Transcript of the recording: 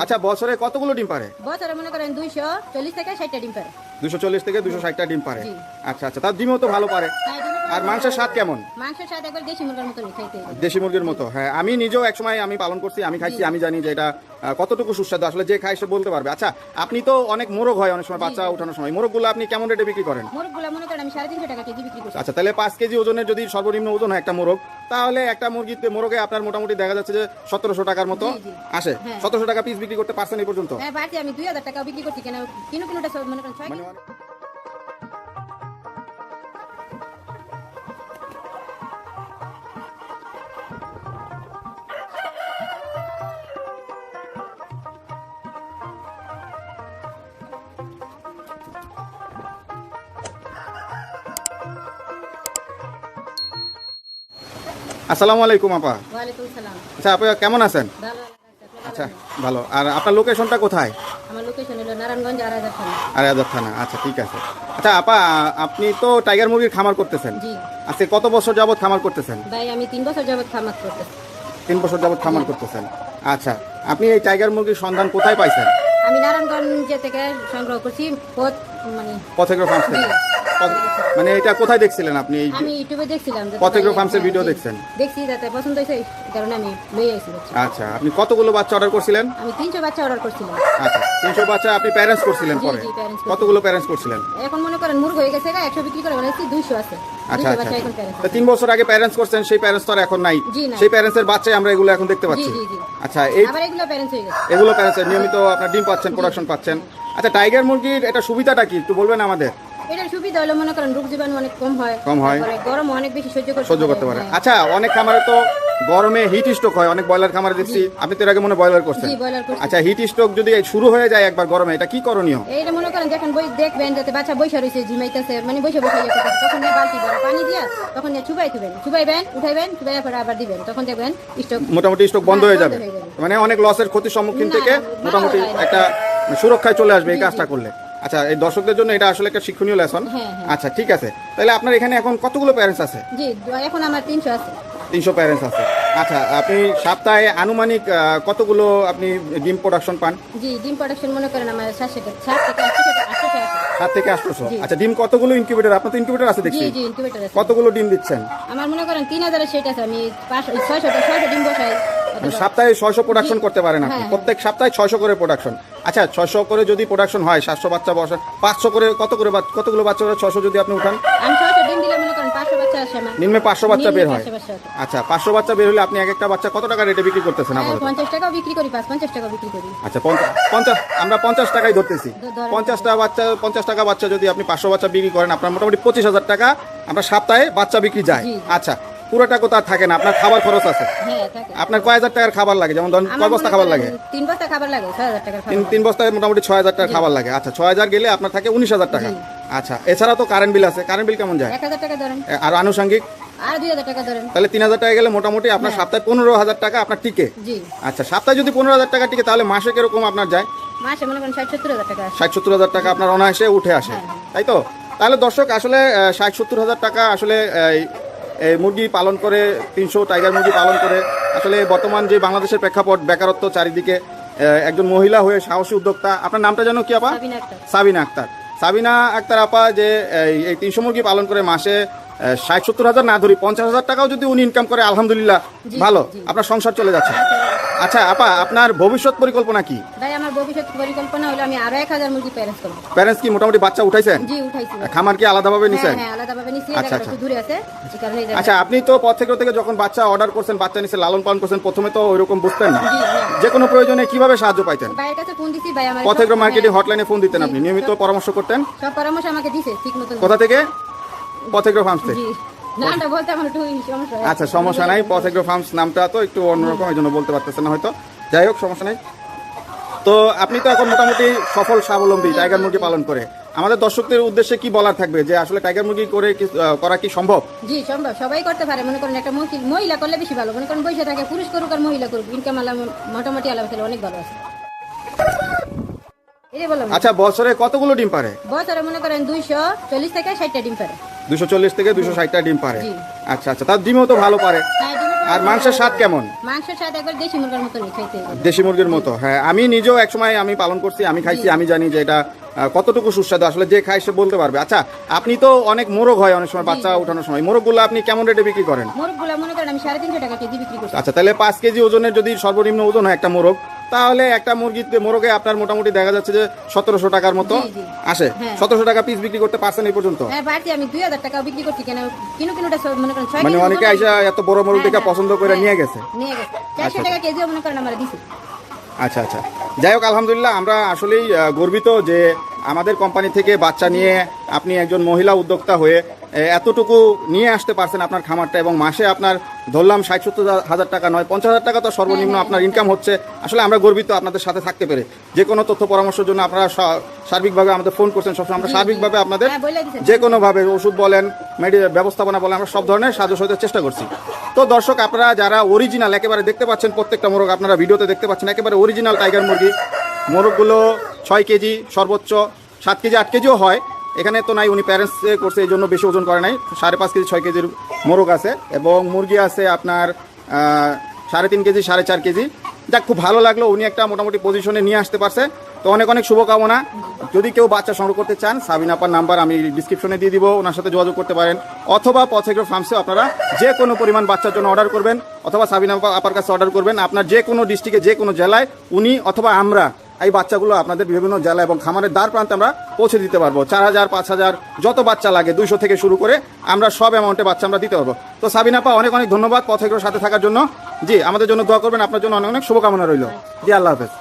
আচ্ছা বছরে কতগুলো ডিম পারে? বছরে মনে করেন দুইশো চল্লিশ থেকে ষাটটা ডিম পারে। দুশো চল্লিশ থেকে দুশো ষাটটা ডিম পারে। আচ্ছা আচ্ছা তার ডিমও তো ভালো পারে। হ্যাঁ, আর মাংসের স্বাদ কেমন? মাংসের স্বাদ একবার দেশি মুরগির মতনই খাইতে দেশি মুরগির মতো হ্যাঁ আমি নিজেও একসময় আমি পালন করছি আমি খাইছি আমি জানি যে এটা কতটুকু সুস্বাদু আসলে যে খায় সে বলতে পারবে। আচ্ছা আপনি তো অনেক মোরগ হয় অনেক সময় বাচ্চা ওঠানোর সময়। মোরগগুলো আপনি কেমন রেটে বিক্রি করেন? মুরগগুলো মনে করেন আমি সাড়ে তিনশো টাকা কেজি বিক্রি করছি। আচ্ছা তাহলে পাঁচ কেজি ওজনের যদি সর্বনিম্ন ওজন হয় একটা মোরগ তাহলে একটা মুরগিতে মোরগে আপনার মোটামুটি দেখা যাচ্ছে যে সতেরোশো টাকার মতো। আসে হ্যাঁ। সতেরোশো টাকা পিস বিক্রি করতে পারছেন এই পর্যন্ত হ্যাঁ আমি দুই হাজার টাকা বিক্রি করছি কেন কিনো কিনোটা মনে মনে আসসালামু আলাইকুম আপা। আচ্ছা আপনি কেমন আছেন? আচ্ছা ভালো। আর আপনার লোকেশনটা কোথায়? থানা আচ্ছা ঠিক আছে। আচ্ছা আপা আপনি তো টাইগার মুরগির খামার করতেছেন। আজকে কত বছর যাবত খামার করতেছেন? ভাই আমি তিন বছর যাবত খামার করতেছি। তিন বছর যাবত খামার করতেছেন। আচ্ছা আপনি এই টাইগার মুরগির সন্ধান কোথায় পাইছেন? আমি নারায়ণগঞ্জ থেকে সংগ্রহ করছি পথ মানে পথেগ্রো ফার্মস থেকে। মানে এটা কোথায় দেখছিলেন আপনি এই আমি ইউটিউবে দেখছিলাম পথেগ্রো ফার্মসের ভিডিও দেখছেন? দেখছি যাতে পছন্দ হয়েছে এই কারণে আমি লয়ে আইছি আচ্ছা আপনি কতগুলো বাচ্চা অর্ডার করছিলেন? আমি তিনশো বাচ্চা অর্ডার করছিলাম। আচ্ছা তিনশো বাচ্চা আপনি প্যারেন্টস করছিলেন পরে? জি, parents করছিলাম। কতগুলো প্যারেন্টস করছিলেন? এখন মনে করেন মুরগ হয়ে গেছে একশো বিক্রি করে বানাইছি আছে। আচ্ছা আচ্ছা তা তিন বছর আগে প্যারেন্টস করছেন সেই প্যারেন্টস তো আর এখন নাই। সেই প্যারেন্টসের বাচ্চাই আমরা এগুলো এখন দেখতে পাচ্ছি। আচ্ছা এই আবার এগুলো প্যারেন্টস হয়ে গেছে। এগুলো প্যারেন্টস নিয়মিত আপনার ডিম পাচ্ছেন প্রোডাকশন পাচ্ছেন। আচ্ছা টাইগার মুরগির এটা সুবিধাটা কি? একটু বলবেন আমাদের। এটার সুবিধা হলো মনে করেন রোগ জীবাণু অনেক কম হয়। কম হয়। গরম অনেক বেশি সহ্য করতে সহ্য করতে পারে। হ্যাঁ। আচ্ছা অনেক খামারে তো গরমে হিট স্ট্রোক হয়। অনেক ব্রয়লার খামারে দেখছি। আপনি তো এর আগে মনে ব্রয়লার করছেন। জি ব্রয়লার করছি। আচ্ছা হিট স্ট্রোক যদি শুরু হয়ে যায় একবার গরমে এটা কি করণীয়? এইটা মনে করেন যখন বই দেখবেন যাতে বাচ্চা বৈশা রয়েছে ঝিমাইতেছে মানে বৈশা বৈশা ইয়ে তখন বালতি ভরা পানি দিয়া তখন চুবাই থুবেন। চুবাইবেন উঠাইবেন চুবাই পরে আবার দিবেন। তখন দেখবেন স্টক মোটামুটি স্ট্রোক বন্ধ হ্যাঁ, হয়ে যাবে। মানে অনেক লসের ক্ষতির সম্মুখীন থেকে মোটামুটি। একটা সুরক্ষায় চলে আসবে এই কাজটা করলে। আচ্ছা এই দর্শকদের জন্য এটা আসলে একটা শিক্ষণীয় লেসন হ্যাঁ, হ্যাঁ। আচ্ছা ঠিক আছে। তাহলে আপনার এখানে এখন কতগুলো প্যারেন্টস আছে? জি এখন আমার তিনশো আছে। তিনশো প্যারেন্টস আছে। আচ্ছা আপনি সপ্তাহে আনুমানিক কতগুলো আপনি ডিম প্রোডাকশন পান? জি ডিম প্রোডাকশন মনে করেন আমার সাতশো টাকা সাত থেকে আটশো থেকে আটশোশো। জি। আচ্ছা ডিম কতগুলো ইনকিউবেটর আপনার তো ইনকিউবেটর আছে জি দেখছি। জি ইনকিউবেটর আছে। কতগুলো ডিম দিচ্ছেন? আমার মনে করেন তিন হাজারের সেট আছে। আমি পাঁচশো ছয়শো ছয়শো ডিম বসাই। মানে সপ্তাহে ছয়শো প্রোডাকশন করতে পারেন আপনি। হ্যাঁ, প্রত্যেক সপ্তাহে ছয়শো করে প্রোডাকশন আচ্ছা ছশো করে যদি প্রোডাকশন হয় সাতশো বাচ্চা বসে পাঁচশো করে কত করে কতগুলো বাচ্চা করে ছয়শো যদি আপনি উঠান? মনে নিম্নে পাঁচশো বাচ্চা বের হয়। 500 বাচ্চা আছে। আচ্ছা পাঁচশো বাচ্চা বের হলে আপনি এক একটা বাচ্চা কত টাকা রেটে বিক্রি করতেছেন হ্যাঁ, পঞ্চাশ বিক্রি করি পঞ্চাশ টাকাও বিক্রি করি। আচ্ছা পঞ্চাশ আমরা পঞ্চাশ টাকায় ধরতেছি। পঞ্চাশটা বাচ্চা পঞ্চাশ টাকা বাচ্চা যদি আপনি পাঁচশো বাচ্চা বিক্রি করেন আপনার মোটামুটি পঁচিশ হাজার টাকা আমরা সপ্তাহে বাচ্চা বিক্রি যায়। জি। আচ্ছা পুরোটা কোথাও থাকে না আপনার খাবার খরচ আছে। হ্যাঁ আপনার কয় হাজার টাকার খাবার লাগে? যেমন ধরুন কয় বস্তা খাবার লাগে? তিন বস্তা খাবার লাগে তিন বস্তায় মোটামুটি ছয় হাজার টাকার খাবার লাগে। আচ্ছা ছয় হাজার গেলে আপনার থাকে উনিশ হাজার টাকা। আচ্ছা এছাড়া তো কারেন্ট বিল আছে। কারেন্ট বিল কেমন যায়? টাকা আর আনুষঙ্গিক? আর টাকা তাহলে তিন হাজার টাকা গেলে মোটামুটি আপনার হ্যাঁ। সপ্তাহে পনেরো হাজার টাকা আপনার টিকে। আচ্ছা সপ্তাহে যদি পনেরো হাজার টাকা টিকে তাহলে মাসে কীরকম আপনার যায়? মাসে মনে করেন ষাট সত্তর হাজার টাকা টাকা আপনার অনায়াসে উঠে আসে। হ্যাঁ। তাই তো? তাহলে দর্শক আসলে ষাট সত্তর হাজার টাকা আসলে মুরগি পালন করে তিনশো টাইগার মুরগি পালন করে। আসলে বর্তমান যে বাংলাদেশের প্রেক্ষাপট বেকারত্ব চারিদিকে একজন মহিলা হয়ে সাহসী উদ্যোক্তা। আপনার নামটা জানো কি আপা? সাবিনা আক্তার। সাবিনা আক্তার। আপা যে এই এই তিনশো মুরগি পালন করে মাসে ষাট সত্তর হাজার না ধরি পঞ্চাশ হাজার টাকাও যদি উনি ইনকাম করে আলহামদুলিল্লাহ ভালো। আপনার সংসার চলে যাচ্ছে। আচ্ছা আপা আপনার ভবিষ্যৎ পরিকল্পনা কি? ভাই আমার ভবিষ্যৎ পরিকল্পনা হলো আমি আরও এক হাজার মুরগি প্যারেন্স করব। প্যারেন্টস কি মোটামুটি বাচ্চা উঠাইছেন? জি উঠাইছি। খামার কি আলাদাভাবে হ্যাঁ নিছেন? হ্যাঁ আলাদাভাবে নিচ্ছি আচ্ছা, জায়গাটা আচ্ছা। একটু দূরে আছে এই কারণে আচ্ছা আপনি তো পথ থেকে থেকে যখন বাচ্চা অর্ডার করছেন বাচ্চা নিচে লালন পালন করছেন প্রথমে তো ওইরকম বুঝতেন না। হ্যাঁ। যে কোনো প্রয়োজনে কীভাবে সাহায্য পাইতেন? ভাইয়ের কাছে ফোন দিছি ভাই আমার পথেগ্র মার্কেটে হ্যাঁ, হটলাইনে ফোন দিতেন আপনি নিয়মিত পরামর্শ করতেন? সব পরামর্শ আমাকে দিছে ঠিক মতো কোথা থেকে? পথেগ্র ফার্মস থেকে। আচ্ছা সমস্যা নাই পথেগ্র ফার্মস নামটা তো একটু অন্যরকম এই জন্য বলতে পারতেছেন না হয়তো। যাই হোক সমস্যা নাই। তো আপনি তো এখন মোটামুটি সফল স্বাবলম্বী টাইগার মুরগি পালন করে। আমাদের দর্শকদের উদ্দেশ্যে কি বলার থাকবে যে আসলে টাইগার মুরগি করে কি- করা কি সম্ভব? জি সম্ভব। সবাই করতে পারে। মনে করেন একটা মহিলা- করলে বেশি ভালো। মনে করেন বসে থাকে পুরুষ করুক আর মহিলা করুক ইনকাম আলাম মোটামুটি আলাম খেলে অনেক ভালো আছে। আচ্ছা বছরে কতগুলো ডিম পারে? বছরে মনে করেন দুইশো চল্লিশ থেকে ষাটটা ডিম পারে। দুশো চল্লিশ থেকে দুশো ষাটটা ডিম পারে। আচ্ছা আচ্ছা। তার ডিমও তো ভালো পারে। হ্যাঁ আর মাংসের স্বাদ কেমন? মাংসের স্বাদ একবার দেশি মুরগার খাইতে দেশি মুরগির মতো হ্যাঁ। আমি নিজেও একসময় আমি পালন করছি আমি খাইছি আমি জানি যে এটা কতটুকু সুস্বাদু। আসলে যে খায় সে বলতে পারবে। আচ্ছা আপনি তো অনেক মোরগ হয় অনেক সময় বাচ্চা ওঠানোর সময়। মোরগগুলো আপনি কেমন রেটে বিক্রি করেন? মোরগগুলো মনে করেন আমি সাড়ে তিনশো টাকা কেজি বিক্রি করছি। আচ্ছা তাহলে পাঁচ কেজি ওজনের যদি সর্বনিম্ন ওজন হয় একটা মোরগ তাহলে একটা মুরগিতে মোরগে আপনার মোটামুটি দেখা যাচ্ছে যে সতেরোশো টাকার মতো। আসে। হ্যাঁ। সতেরোশো টাকা পিস বিক্রি করতে পারছেন এই পর্যন্ত? হ্যাঁ মনে অনেকে আইসা এত বড় মোরগ হ্যাঁ, হ্যাঁ, পছন্দ করে নিয়ে গেছে। আচ্ছা। দিছি। আচ্ছা আচ্ছা। যাই হোক আলহামদুলিল্লাহ আমরা আসলেই গর্বিত যে আমাদের কোম্পানি থেকে বাচ্চা নিয়ে আপনি একজন মহিলা উদ্যোক্তা হয়ে এতটুকু নিয়ে আসতে পারছেন আপনার খামারটা এবং মাসে আপনার ধরলাম ষাট সত্তর হাজার টাকা নয় পঞ্চাশ হাজার টাকা তো সর্বনিম্ন হ্যাঁ, আপনার হ্যাঁ, ইনকাম হচ্ছে আসলে আমরা গর্বিত আপনাদের সাথে থাকতে পেরে যে কোনো তথ্য পরামর্শের জন্য আপনারা সার্বিকভাবে আমাদের ফোন করছেন সবসময় আমরা। সার্বিকভাবে আপনাদের হ্যাঁ। যে কোনোভাবে ওষুধ বলেন মেডি ব্যবস্থাপনা বলেন আমরা সব ধরনের সাহায্য সহযোগিতার চেষ্টা করছি তো দর্শক আপনারা যারা অরিজিনাল একেবারে দেখতে পাচ্ছেন প্রত্যেকটা মোরগ আপনারা ভিডিওতে দেখতে পাচ্ছেন একেবারে অরিজিনাল টাইগার মুরগি মোরগগুলো ছয় কেজি সর্বোচ্চ, সাত কেজি, আট কেজিও হয়। এখানে তো নাই, উনি প্যারেন্টস করছে, এই জন্য বেশি ওজন করে নাই। সাড়ে পাঁচ কেজি, ছয় কেজির মোরগ আছে এবং মুরগি আছে আপনার সাড়ে তিন কেজি, সাড়ে চার কেজি। যাক, খুব ভালো লাগল, উনি একটা মোটামুটি পজিশনে নিয়ে আসতে পারছে। তো অনেক অনেক শুভকামনা। যদি কেউ বাচ্চা সংগ্রহ করতে চান, সাবিন আপার নাম্বার আমি ডিসক্রিপশনে দিয়ে দিব, ওনার সাথে যোগাযোগ করতে পারেন। অথবা পথেগ্রো ফার্মসেও আপনারা যে কোনো পরিমাণ বাচ্চার জন্য অর্ডার করবেন, অথবা সাবিন আপার কাছে অর্ডার করবেন। আপনার যে কোনো ডিস্ট্রিক্টে যে কোনো জেলায়, উনি অথবা আমরা এই বাচ্চাগুলো আপনাদের বিভিন্ন জেলা এবং খামারের দ্বার প্রান্তে আমরা পৌঁছে দিতে পারব। চার হাজার, পাঁচ হাজার, যত বাচ্চা লাগে দুইশো থেকে শুরু করে আমরা সব অ্যামাউন্টে বাচ্চা আমরা দিতে পারব। তো সাবিন আপা অনেক অনেক ধন্যবাদ পথে সাথে থাকার জন্য। জি, আমাদের জন্য দোয়া করবেন, আপনার জন্য অনেক অনেক শুভকামনা রইল। জি, আল্লাহ হাফেজ।